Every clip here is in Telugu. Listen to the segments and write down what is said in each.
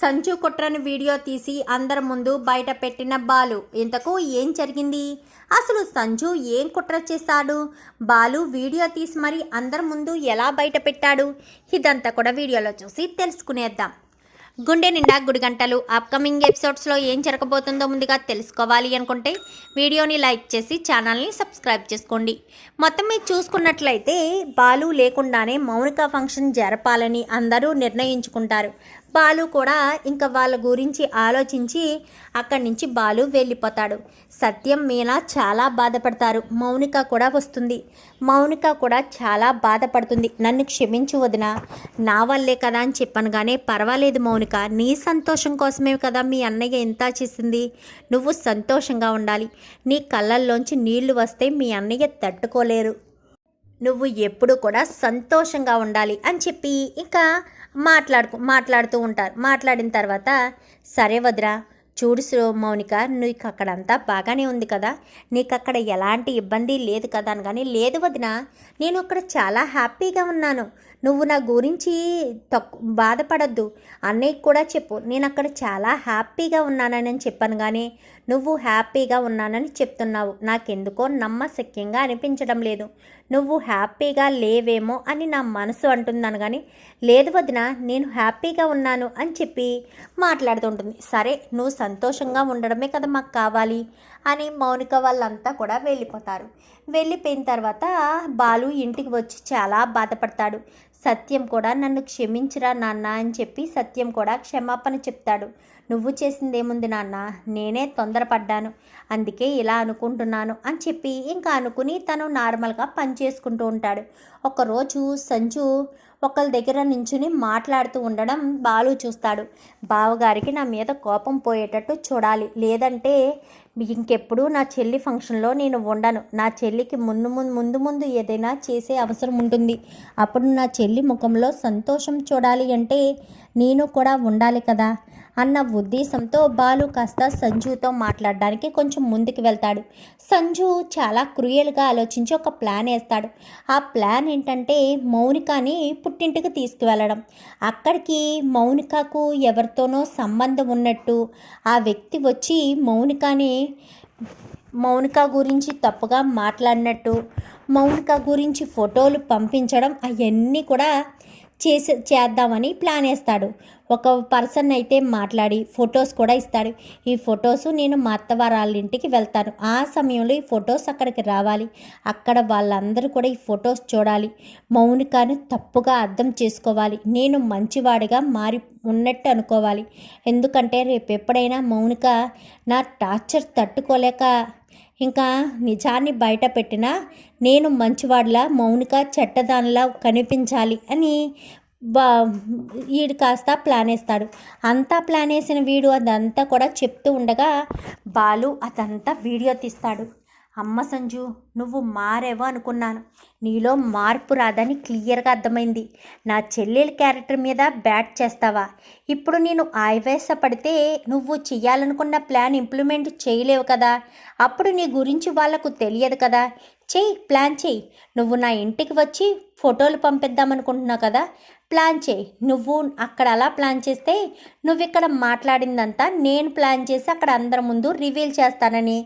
సంచు కుట్రని వీడియో తీసి అందరి ముందు బయట పెట్టిన బాలు. ఇంతకు ఏం జరిగింది? అసలు సంజు ఏం కుట్ర చేశాడు? బాలు వీడియో తీసి మరి అందరి ముందు ఎలా బయట పెట్టాడు? ఇదంతా కూడా వీడియోలో చూసి తెలుసుకునేద్దాం. గుండె నిండా గుడి గంటలు అప్కమింగ్ ఎపిసోడ్స్లో ఏం జరగబోతుందో ముందుగా తెలుసుకోవాలి అనుకుంటే వీడియోని లైక్ చేసి ఛానల్ని సబ్స్క్రైబ్ చేసుకోండి. మొత్తం మీరు చూసుకున్నట్లయితే బాలు లేకుండానే మౌనిక ఫంక్షన్ జరపాలని అందరూ నిర్ణయించుకుంటారు. బాలు కూడా ఇంకా వాళ్ళ గురించి ఆలోచించి అక్కడి నుంచి బాలు వెళ్ళిపోతాడు. సత్యం మీనా చాలా బాధపడతారు. మౌనిక కూడా వస్తుంది. మౌనిక కూడా చాలా బాధపడుతుంది. నన్ను క్షమించు వదిన. నా వల్లే కదా అని చెప్పాను కానీ పర్వాలేదు మౌనిక. నీ సంతోషం కోసమే కదా మీ అన్నయ్య ఎంత చేసింది. నువ్వు సంతోషంగా ఉండాలి. నీ కళ్ళల్లోంచి నీళ్ళు వస్తే మీ అన్నయ్య తట్టుకోలేరు. నువ్వు ఎప్పుడు కూడా సంతోషంగా ఉండాలి అని చెప్పి ఇంకా మాట్లాడుకు మాట్లాడుతూ ఉంటారు. మాట్లాడిన తర్వాత సరే వదిరా చూడు మౌనిక నీకు అక్కడంతా బాగానే ఉంది కదా. నీకు అక్కడ ఎలాంటి ఇబ్బంది లేదు కదా అని కానీ లేదు వదిన నేను అక్కడ చాలా హ్యాపీగా ఉన్నాను. నువ్వు నా గురించి తక్కు బాధపడద్దు. అన్నయ్యకి కూడా చెప్పు నేను అక్కడ చాలా హ్యాపీగా ఉన్నానని చెప్పాను కానీ నువ్వు హ్యాపీగా ఉన్నానని చెప్తున్నావు. నాకెందుకో నమ్మశక్యంగా అనిపించడం లేదు. నువ్వు హ్యాపీగా లేవేమో అని నా మనసు అంటుందను కానీ లేదు వదిన నేను హ్యాపీగా ఉన్నాను అని చెప్పి మాట్లాడుతుంటుంది. సరే నువ్వు సంతోషంగా ఉండడమే కదా మాకు కావాలి అని మౌనిక వాళ్ళంతా కూడా వెళ్ళిపోతారు. వెళ్ళిపోయిన తర్వాత బాలు ఇంటికి వచ్చి చాలా బాధపడతాడు. సత్యం కూడా నన్ను క్షమించరా నాన్న అని చెప్పి సత్యం కూడా క్షమాపణ చెప్తాడు. నువ్వు చేసిందేముంది నాన్న? నేనే తొందరపడ్డాను. అందుకే ఇలా అనుకుంటున్నాను అని చెప్పి ఇంకా అనుకుని తను నార్మల్గా పని చేసుకుంటూ ఉంటాడు. ఒకరోజు సంజు ఒకళ్ళ దగ్గర నించుని మాట్లాడుతూ ఉండడం బాలు చూస్తాడు. బావగారికి నా మీద కోపం పోయేటట్టు చూడాలి. లేదంటే ఇంకెప్పుడు నా చెల్లి ఫంక్షన్లో నేను ఉండను. నా చెల్లికి ముందు ముందు ముందు ముందు ఏదైనా చేసే అవసరం ఉంటుంది. అప్పుడు నా చెల్లి ముఖంలో సంతోషం చూడాలి అంటే నేను కూడా ఉండాలి కదా. అన్న ఉద్దేశంతో బాలు కాస్త సంజుతో మాట్లాడడానికి కొంచెం ముందుకు వెళ్తాడు. సంజు చాలా క్రూయల్గా ఆలోచించి ఒక ప్లాన్ వేస్తాడు. ఆ ప్లాన్ ఏంటంటే మౌనికాని పుట్టింటికి తీసుకువెళ్ళడం. అక్కడికి మౌనికకు ఎవరితోనో సంబంధం ఉన్నట్టు ఆ వ్యక్తి వచ్చి మౌనికాని మౌనిక గురించి తప్పుగా మాట్లాడినట్టు మౌనిక గురించి ఫోటోలు పంపించడం అవన్నీ కూడా చేసే చేద్దామని ప్లాన్ వేస్తాడు. ఒక పర్సన్ అయితే మాట్లాడి ఫొటోస్ కూడా ఇస్తాడు. ఈ ఫొటోస్ నేను మా అత్తవారాళ్ళ ఇంటికి వెళ్తాను. ఆ సమయంలో ఈ ఫొటోస్ అక్కడికి రావాలి. అక్కడ వాళ్ళందరూ కూడా ఈ ఫొటోస్ చూడాలి. మౌనికాను తప్పుగా అర్థం చేసుకోవాలి. నేను మంచివాడిగా మారి ఉన్నట్టు అనుకోవాలి. ఎందుకంటే రేపు ఎప్పుడైనా మౌనిక నా టార్చర్ తట్టుకోలేక ఇంకా నిజాన్ని బయట పెట్టినా నేను మంచివాడిలా మౌనిక చెట్టదానిలా కనిపించాలి అని బా వీడు కాస్త ప్లాన్ వేస్తాడు. అంతా ప్లాన్ వేసిన వీడు అదంతా కూడా చెప్తూ ఉండగా బాలు అదంతా వీడియో తీస్తాడు. అమ్మ సంజు నువ్వు మారేవో అనుకున్నాను. నీలో మార్పు రాదని క్లియర్గా అర్థమైంది. నా చెల్లెల క్యారెక్టర్ మీద బ్యాట్ చేస్తావా? ఇప్పుడు నేను ఆవేశపడితే నువ్వు చెయ్యాలనుకున్న ప్లాన్ ఇంప్లిమెంట్ చేయలేవు కదా. అప్పుడు నీ గురించి వాళ్ళకు తెలియదు కదా. చెయ్యి ప్లాన్ చెయ్యి. నువ్వు నా ఇంటికి వచ్చి ఫోటోలు పంపిద్దామనుకుంటున్నావు కదా. ప్లాన్ చేయి. నువ్వు అక్కడ అలా ప్లాన్ చేస్తే నువ్వు ఇక్కడ మాట్లాడిందంతా నేను ప్లాన్ చేసి అక్కడ అందరి ముందు రివీల్ చేస్తానని.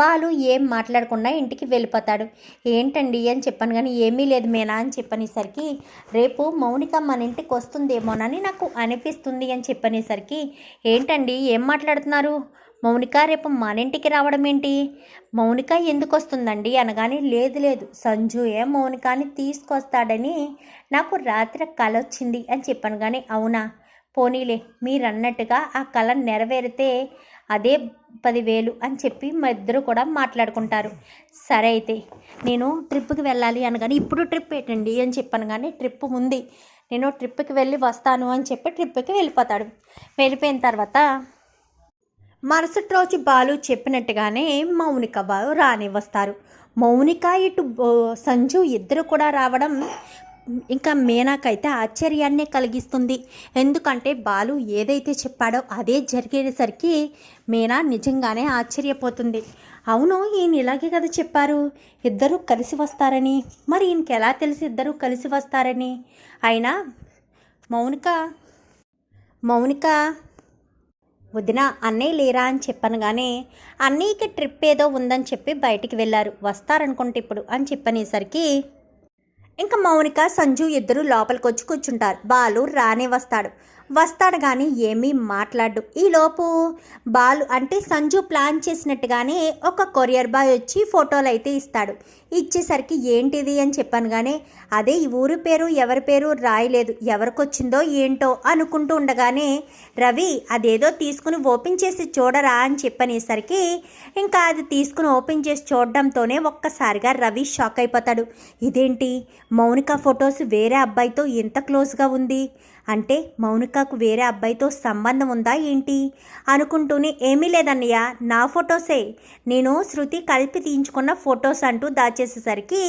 బాలు ఏం మాట్లాడకుండా ఇంటికి వెళ్ళిపోతాడు. ఏంటండి అని చెప్పాను కానీ ఏమీ లేదు మేనా అని చెప్పనేసరికి రేపు మౌనిక మన ఇంటికి వస్తుందేమోనని నాకు అనిపిస్తుంది అని చెప్పనేసరికి ఏంటండి ఏం మాట్లాడుతున్నారు? మౌనిక రేపు మన ఇంటికి రావడం ఏంటి మౌనిక ఎందుకు వస్తుందండి అనగానే లేదు లేదు. సంజుయే మౌనికాని తీసుకొస్తాడని నాకు రాత్రి కల వచ్చింది అని చెప్పాను కానీ అవునా? పోనీలే మీరన్నట్టుగా ఆ కళ నెరవేరితే అదే పదివేలు అని చెప్పి మా ఇద్దరు కూడా మాట్లాడుకుంటారు. సరే అయితే నేను ట్రిప్కి వెళ్ళాలి అనగానే ఇప్పుడు ట్రిప్ ఏంటండి? అని చెప్పాను కానీ ట్రిప్ ఉంది. నేను ట్రిప్కి వెళ్ళి వస్తాను అని చెప్పి ట్రిప్కి వెళ్ళిపోతాడు. వెళ్ళిపోయిన తర్వాత మరుసటి రోజు బాలు చెప్పినట్టుగానే మౌనిక బాలు రాని వస్తారు. మౌనిక ఇటు సంజు ఇద్దరు కూడా రావడం ఇంకా మీనాకైతే ఆశ్చర్యాన్నే కలిగిస్తుంది. ఎందుకంటే బాలు ఏదైతే చెప్పాడో అదే జరిగేసరికి మీనా నిజంగానే ఆశ్చర్యపోతుంది. అవును ఈయన ఇలాగే కదా చెప్పారు. ఇద్దరు కలిసి వస్తారని. మరి ఈయనకి ఎలా తెలిసి ఇద్దరు కలిసి వస్తారని? అయినా మౌనిక మౌనిక వదిన అన్నయ్య లేరా అని చెప్పాను కానీ అన్నయ్యకి ట్రిప్ ఏదో ఉందని చెప్పి బయటికి వెళ్ళారు. వస్తారనుకుంటే ఇప్పుడు అని చెప్పనేసరికి ఇంకా మౌనిక సంజు ఇద్దరు లోపలికి వచ్చి కూర్చుంటారు. బాలు రానే వస్తాడు. వస్తాడు కానీ ఏమీ మాట్లాడు. ఈలోపు బాలు అంటే సంజు ప్లాన్ చేసినట్టుగానే ఒక కొరియర్ బాయ్ వచ్చి ఫోటోలు అయితే ఇస్తాడు. ఇచ్చేసరికి ఏంటిది అని చెప్పాను కానీ అదే ఈ ఊరి పేరు ఎవరి పేరు రాయలేదు. ఎవరికొచ్చిందో ఏంటో అనుకుంటూ ఉండగానే రవి అదేదో తీసుకుని ఓపెన్ చేసి చూడరా అని చెప్పనేసరికి ఇంకా అది తీసుకుని ఓపెన్ చేసి చూడడంతోనే ఒక్కసారిగా రవి షాక్ అయిపోతాడు. ఇదేంటి? మౌనిక ఫొటోస్ వేరే అబ్బాయితో ఎంత క్లోజ్గా ఉంది? అంటే మౌనిక ప్రియాంకకు వేరే అబ్బాయితో సంబంధం ఉందా ఏంటి? అనుకుంటూనే ఏమీ లేదన్నయ్య నా ఫొటోసే. నేను శృతి కలిపి తీయించుకున్న ఫొటోస్ అంటూ దాచేసేసరికి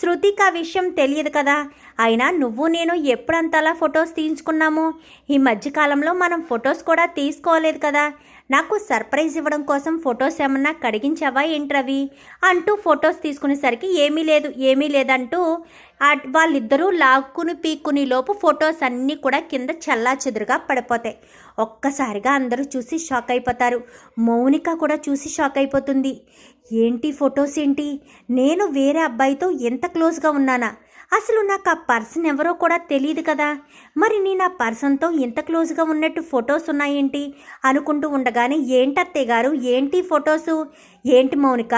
శృతికి ఆ విషయం తెలియదు కదా. అయినా నువ్వు నేను ఎప్పుడంతలా ఫొటోస్ తీయించుకున్నాము? ఈ మధ్యకాలంలో మనం ఫొటోస్ కూడా తీసుకోలేదు కదా. నాకు సర్ప్రైజ్ ఇవ్వడం కోసం ఫొటోస్ ఏమన్నా కడిగించావా ఏంట్రవి అంటూ ఫొటోస్ తీసుకునేసరికి ఏమీ లేదు ఏమీ లేదంటూ వాళ్ళిద్దరూ లాక్కుని పీక్కుని లోపు ఫొటోస్ అన్నీ కూడా కింద చల్లా చెదురుగా పడిపోతాయి. ఒక్కసారిగా అందరూ చూసి షాక్ అయిపోతారు. మౌనిక కూడా చూసి షాక్ అయిపోతుంది. ఏంటి ఫొటోస్ ఏంటి? నేను వేరే అబ్బాయితో ఎంత క్లోజ్గా ఉన్నానా? అసలు నాకు ఆ పర్సన్ ఎవరో కూడా తెలియదు కదా. మరి నేను ఆ పర్సన్తో ఇంత క్లోజ్గా ఉన్నట్టు ఫొటోస్ ఉన్నాయేంటి? అనుకుంటూ ఉండగానే ఏంటి అత్తయ్య గారు? ఏంటి ఫొటోసు? ఏంటి మౌనిక?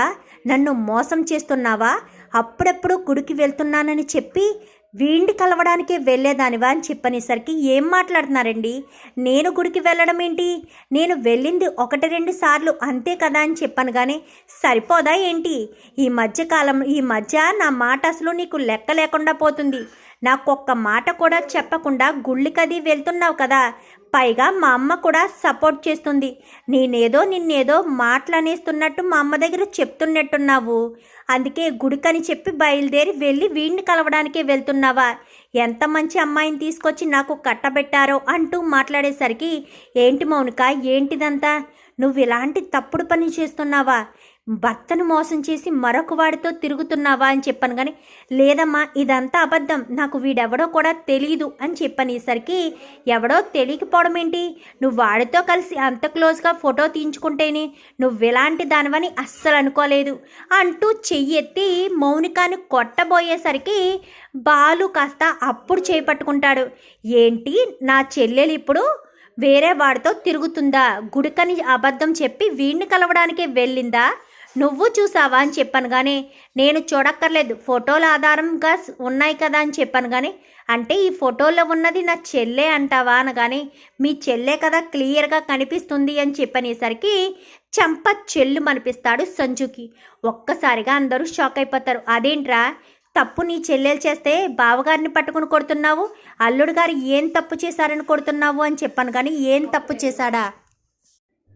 నన్ను మోసం చేస్తున్నావా? అప్పుడప్పుడు గుడికి వెళ్తున్నానని చెప్పి వీండి కలవడానికే వెళ్ళేదానివా అని చెప్పనేసరికి ఏం మాట్లాడుతున్నారండి? నేను గుడికి వెళ్ళడం ఏంటి? నేను వెళ్ళింది ఒకటి రెండు సార్లు అంతే కదా అని చెప్పాను కానీ సరిపోదా ఏంటి? ఈ మధ్య కాలం ఈ మధ్య నా మాట అసలు నీకు లెక్క లేకుండా పోతుంది. నాకు ఒక్క మాట కూడా చెప్పకుండా గుళ్ళికది వెళ్తున్నావు కదా. పైగా మా అమ్మ కూడా సపోర్ట్ చేస్తుంది. నేనేదో నిన్నేదో మాటలనేస్తున్నట్టు మా అమ్మ దగ్గర చెప్తున్నట్టున్నావు. అందుకే గుడికని చెప్పి బయలుదేరి వెళ్ళి వీడిని కలవడానికే వెళ్తున్నావా? ఎంత మంచి అమ్మాయిని తీసుకొచ్చి నాకు కట్టబెట్టారో అంటూ మాట్లాడేసరికి ఏంటి మౌనిక ఏంటిదంతా? నువ్వు ఇలాంటి తప్పుడు పని చేస్తున్నావా? భర్తను మోసం చేసి మరొక వాడితో తిరుగుతున్నావా అని చెప్పాను కానీ లేదమ్మా ఇదంతా అబద్ధం. నాకు వీడెవడో కూడా తెలియదు అని చెప్పనేసరికి ఎవడో తెలియకపోవడం ఏంటి? నువ్వు వాడితో కలిసి అంత క్లోజ్గా ఫోటో తీయించుకుంటేనే నువ్వు ఇలాంటి దానివని అస్సలు అనుకోలేదు. అంటూ చెయ్యెత్తి మౌనికాని కొట్టబోయేసరికి బాలు కాస్త అప్పుడు చేపట్టుకుంటాడు. ఏంటి? నా చెల్లెలు ఇప్పుడు వేరే వాడితో తిరుగుతుందా? గుడికని అబద్ధం చెప్పి వీడిని కలవడానికే వెళ్ళిందా? నువ్వు చూసావా అని చెప్పాను కానీ నేను చూడక్కర్లేదు. ఫోటోల ఆధారంగా ఉన్నాయి కదా అని చెప్పాను కానీ అంటే ఈ ఫోటోలో ఉన్నది నా చెల్లె అంటావా అనగానే మీ చెల్లె కదా క్లియర్గా కనిపిస్తుంది అని చెప్పనేసరికి చంప చెల్లు మనిపిస్తాడు సంజుకి. ఒక్కసారిగా అందరూ షాక్ అయిపోతారు. అదేంట్రా? తప్పు నీ చెల్లెలు చేస్తే బావగారిని పట్టుకుని కొడుతున్నావు? అల్లుడు గారు ఏం తప్పు చేశారని కొడుతున్నావు? అని చెప్పాను కానీ ఏం తప్పు చేశాడా?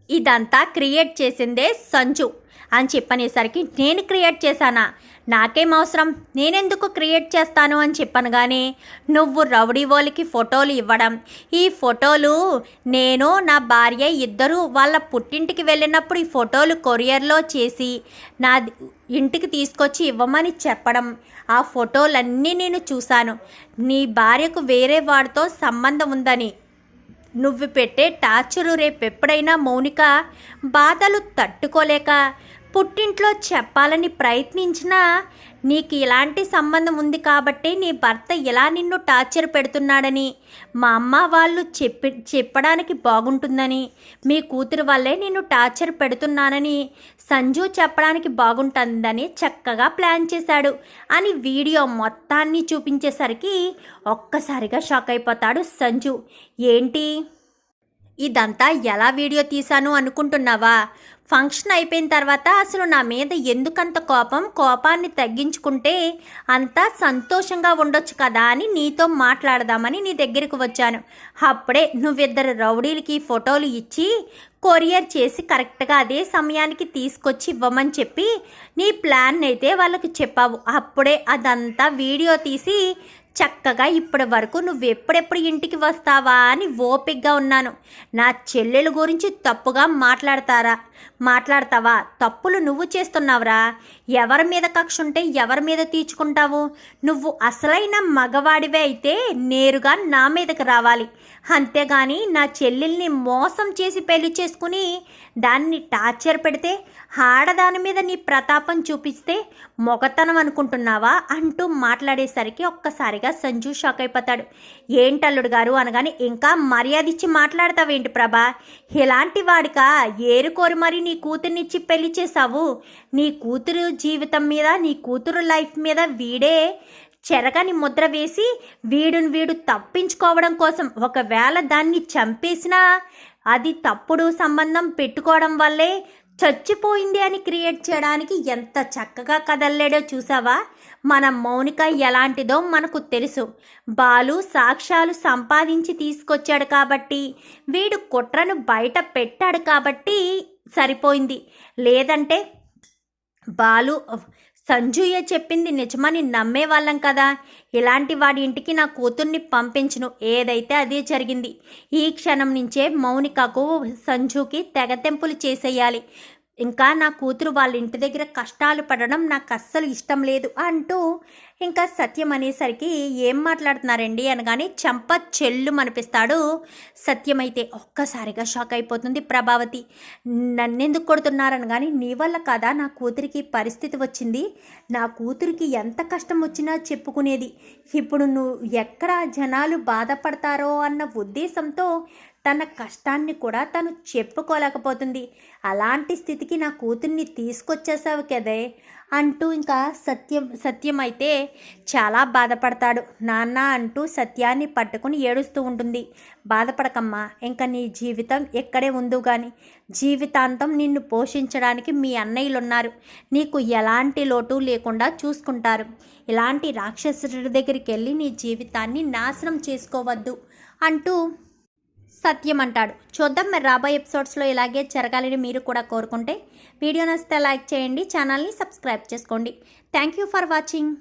ఇదంతా క్రియేట్ చేసిందే సంజు అని చెప్పనేసరికి నేను క్రియేట్ చేశానా? నాకేం అవసరం? నేనెందుకు క్రియేట్ చేస్తాను అని చెప్పాను కానీ నువ్వు రౌడీ వాళ్ళకి ఫోటోలు ఇవ్వడం. ఈ ఫోటోలు నేను నా భార్య ఇద్దరు వాళ్ళ పుట్టింటికి వెళ్ళినప్పుడు ఈ ఫోటోలు కొరియర్లో చేసి నా ఇంటికి తీసుకొచ్చి ఇవ్వమని చెప్పడం. ఆ ఫోటోలన్నీ నేను చూశాను. నీ భార్యకు వేరే వాడితో సంబంధం ఉందని. నువ్వు పెట్టే టార్చరు రేపెప్పుడైనా మౌనిక బాధలు తట్టుకోలేక పుట్టింట్లో చెప్పాలని ప్రయత్నించినా నీకు ఇలాంటి సంబంధం ఉంది కాబట్టి నీ భర్త ఇలా నిన్ను టార్చర్ పెడుతున్నాడని మా అమ్మ వాళ్ళు చెప్పి చెప్పడానికి బాగుంటుందని మీ కూతురు వల్లే నిన్ను టార్చర్ పెడుతున్నానని సంజు చెప్పడానికి బాగుంటుందని చక్కగా ప్లాన్ చేశాడు. అని వీడియో మొత్తాన్ని చూపించేసరికి ఒక్కసారిగా షాక్ అయిపోతాడు సంజు. ఏంటి? ఇదంతా ఎలా వీడియో తీశాను అనుకుంటున్నావా? ఫంక్షన్ అయిపోయిన తర్వాత అసలు నా మీద ఎందుకంత కోపం? కోపాన్ని తగ్గించుకుంటే అంతా సంతోషంగా ఉండొచ్చు కదా అని నీతో మాట్లాడదామని నీ దగ్గరికి వచ్చాను. అప్పుడే నువ్విద్దరు రౌడీలకి ఫోటోలు ఇచ్చి కొరియర్ చేసి కరెక్ట్గా అదే సమయానికి తీసుకొచ్చి ఇవ్వమని చెప్పి నీ ప్లాన్ అయితే వాళ్ళకి చెప్పావు. అప్పుడే అదంతా వీడియో తీసి చక్కగా ఇప్పటి వరకు నువ్వు ఎప్పుడెప్పుడు ఇంటికి వస్తావా అని ఓపిగ్గా ఉన్నాను. నా చెల్లెల గురించి తప్పుగా మాట్లాడతారా? మాట్లాడతావా? తప్పులు నువ్వు చేస్తున్నావురా? ఎవరి మీద కక్ష ఉంటే ఎవరి మీద తీర్చుకుంటావు? నువ్వు అసలైన మగవాడివే అయితే నేరుగా నా మీదకి రావాలి. అంతేగాని నా చెల్లెల్ని మోసం చేసి పెళ్ళి చేసుకుని దాన్ని టార్చర్ పెడితే ఆడదాని మీద నీ ప్రతాపం చూపిస్తే మొగతనం అనుకుంటున్నావా అంటూ మాట్లాడేసరికి ఒక్కసారిగా సంజు షాక్ అయిపోతాడు. ఏంటల్లుడు గారు అనగానే ఇంకా మర్యాద ఇచ్చి మాట్లాడతావేంటి ప్రభా? ఇలాంటి వాడికా ఏరుకోరు మరి నీ కూతుర్నిచ్చి పెళ్ళి చేశావు? నీ కూతురు జీవితం మీద నీ కూతురు లైఫ్ మీద వీడే చెరగని ముద్ర వేసి వీడుని వీడు తప్పించుకోవడం కోసం ఒకవేళ దాన్ని చంపేసినా అది తప్పుడు సంబంధం పెట్టుకోవడం వల్లే చచ్చిపోయింది అని క్రియేట్ చేయడానికి ఎంత చక్కగా కదల్లాడో చూసావా? మన మౌనిక ఎలాంటిదో మనకు తెలుసు. బాలు సాక్ష్యాలు సంపాదించి తీసుకొచ్చాడు కాబట్టి వీడు కుట్రను బయట పెట్టాడు కాబట్టి సరిపోయింది. లేదంటే బాలు సంజుయ్య చెప్పింది నిజమని నమ్మే వాళ్ళం కదా. ఇలాంటి వాడి ఇంటికి నా కూతుర్ని పంపించును. ఏదైతే అదే జరిగింది. ఈ క్షణం నుంచే మౌనికకు సంజుకి తెగతెంపులు చేసేయాలి. ఇంకా నా కూతురు వాళ్ళ ఇంటి దగ్గర కష్టాలు పడడం నాకు అస్సలు ఇష్టం లేదు అంటూ ఇంకా సత్యం అనేసరికి ఏం మాట్లాడుతున్నారండి అనగానే చంప చెల్లు అనిపిస్తాడు సత్యం అయితే ఒక్కసారిగా షాక్ అయిపోతుంది ప్రభావతి. నన్నెందుకు కొడుతున్నారని నీ వల్ల కదా నా కూతురికి పరిస్థితి వచ్చింది. నా కూతురికి ఎంత కష్టం వచ్చినా చెప్పుకునేది. ఇప్పుడు నువ్వు ఎక్కడ జనాలు బాధపడతారో అన్న ఉద్దేశంతో తన కష్టాన్ని కూడా తను చెప్పుకోలేకపోతుంది. అలాంటి స్థితికి నా కూతుర్ని తీసుకొచ్చేసావు కదే అంటూ ఇంకా సత్యం సత్యం అయితే చాలా బాధపడతాడు. నాన్న అంటూ సత్యాన్ని పట్టుకుని ఏడుస్తూ ఉంటుంది. బాధపడకమ్మా ఇంకా నీ జీవితం ఎక్కడే ఉందో కానీ జీవితాంతం నిన్ను పోషించడానికి మీ అన్నయ్యలు ఉన్నారు నీకు ఎలాంటి లోటు లేకుండా చూసుకుంటారు. ఇలాంటి రాక్షసుడి దగ్గరికి వెళ్ళి నీ జీవితాన్ని నాశనం చేసుకోవద్దు అంటూ సత్యం అంటాడు చూద్దాం మరి రాబోయే ఎపిసోడ్స్లో ఇలాగే జరగాలని మీరు కూడా కోరుకుంటే వీడియో నచ్చితే లైక్ చేయండి ఛానల్ని సబ్స్క్రైబ్ చేసుకోండి. Thank you for watching.